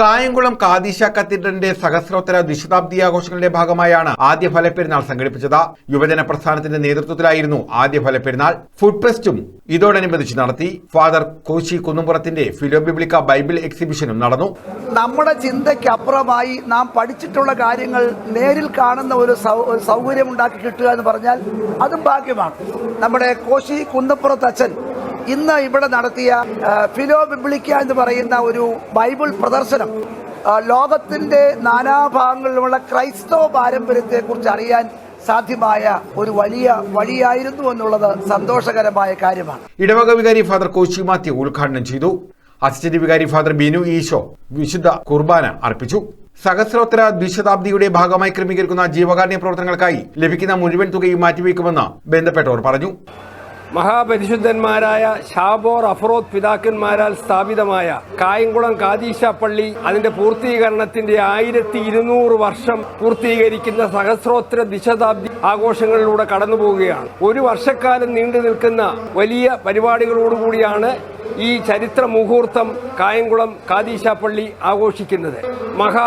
കായംകുളം കാദീശ കത്തീഡ്രലിന്റെ സഹസ്രോത്തര ദ്വിശതാബ്ദി ആഘോഷങ്ങളുടെ ഭാഗമായാണ് ആദ്യ ഫലപ്പെരുന്നാൾ സംഘടിപ്പിച്ചത്. യുവജന പ്രസ്ഥാനത്തിന്റെ നേതൃത്വത്തിലായിരുന്നു ആദ്യ ഫലപ്പെരുന്നാൾ. ഫുഡ് ഫെസ്റ്റും ഇതോടനുബന്ധിച്ച് നടത്തി. ഫാദർ കോശി കുന്നുംപുറത്തിന്റെ ഫിലോബിബ്ലിക്ക ബൈബിൾ എക്സിബിഷനും നടന്നു. നമ്മുടെ ചിന്തയ്ക്ക് അപ്പുറമായി നാം പഠിച്ചിട്ടുള്ള കാര്യങ്ങൾ നേരിൽ കാണുന്ന ഒരു സൗകര്യം ഉണ്ടാക്കി കിട്ടുക എന്ന് പറഞ്ഞാൽ അതും ഭാഗ്യമാണ്. നമ്മുടെ കോശി കുന്നപ്പുറത്ത് അച്ഛൻ ഇന്ന് ഇവിടെ നടത്തിയ ഫിലോ ബിബ്ലിക്ക എന്ന് പറയുന്ന ഒരു ബൈബിൾ പ്രദർശനം ലോകത്തിന്റെ നാനാഭാഗങ്ങളിലുമുള്ള ക്രൈസ്തവ പാരമ്പര്യത്തെക്കുറിച്ച് അറിയാൻ സാധ്യമായ ഒരു വലിയ വഴിയായിരുന്നു എന്നുള്ളത് സന്തോഷകരമായ കാര്യമാണ്. ഇടവക വികാരി ഫാദർ കോശി മാത്യു ഉദ്ഘാടനം ചെയ്തു. അസിസ്റ്റന്റ് വികാരി ഫാദർ ബിനു ഈശോ വിശുദ്ധ കുർബാന അർപ്പിച്ചു. സഹസ്രോത്തര ദ്വിശതാബ്ദിയുടെ ഭാഗമായി ക്രമീകരിക്കുന്ന ജീവകാരുണ്യ പ്രവർത്തനങ്ങൾക്കായി ലഭിക്കുന്ന മുഴുവൻ തുകയും മാറ്റിവെക്കുമെന്ന് ബന്ധപ്പെട്ടവർ പറഞ്ഞു. മഹാപരിശുദ്ധന്മാരായ ഷാബോർ അഫറോത്ത് പിതാക്കന്മാരാൽ സ്ഥാപിതമായ കായംകുളം കാദീശ പള്ളി അതിന്റെ പൂർത്തീകരണത്തിന്റെ ആയിരത്തി ഇരുന്നൂറ് വർഷം പൂർത്തീകരിക്കുന്ന സഹസ്രോത്ര ദിശതാബ്ദി ആഘോഷങ്ങളിലൂടെ കടന്നു പോവുകയാണ്. ഒരു വർഷക്കാലം നീണ്ടു നിൽക്കുന്ന വലിയ പരിപാടികളോടുകൂടിയാണ് ഈ ചരിത്ര മുഹൂർത്തം കായംകുളം കാതീശാപ്പള്ളി പള്ളി ആഘോഷിക്കുന്നത്. മഹാ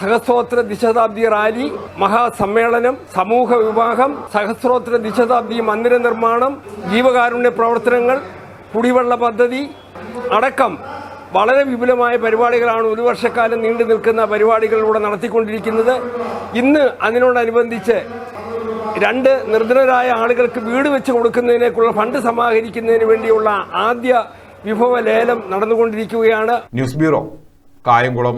സഹസ്രോത്ര ദിശതാബ്ദി റാലി മഹാസമ്മേളനം സമൂഹ വിവാഹം സഹസ്രോത്ര ദിശതാബ്ദി മന്ദിര നിർമ്മാണം ജീവകാരുണ്യ പ്രവർത്തനങ്ങൾ കുടിവെള്ള പദ്ധതി അടക്കം വളരെ വിപുലമായ പരിപാടികളാണ് ഒരു വർഷക്കാലം നീണ്ടു നിൽക്കുന്ന പരിപാടികളിലൂടെ നടത്തിക്കൊണ്ടിരിക്കുന്നത്. ഇന്ന് അതിനോടനുബന്ധിച്ച് രണ്ട് നിർധനരായ ആളുകൾക്ക് വീട് വെച്ച് കൊടുക്കുന്നതിനേക്കുള്ള ഫണ്ട് സമാഹരിക്കുന്നതിന് വേണ്ടിയുള്ള ആദ്യ വിഭവ ലേലം നടന്നുകൊണ്ടിരിക്കുകയാണ്. News bureau Kayamkulam.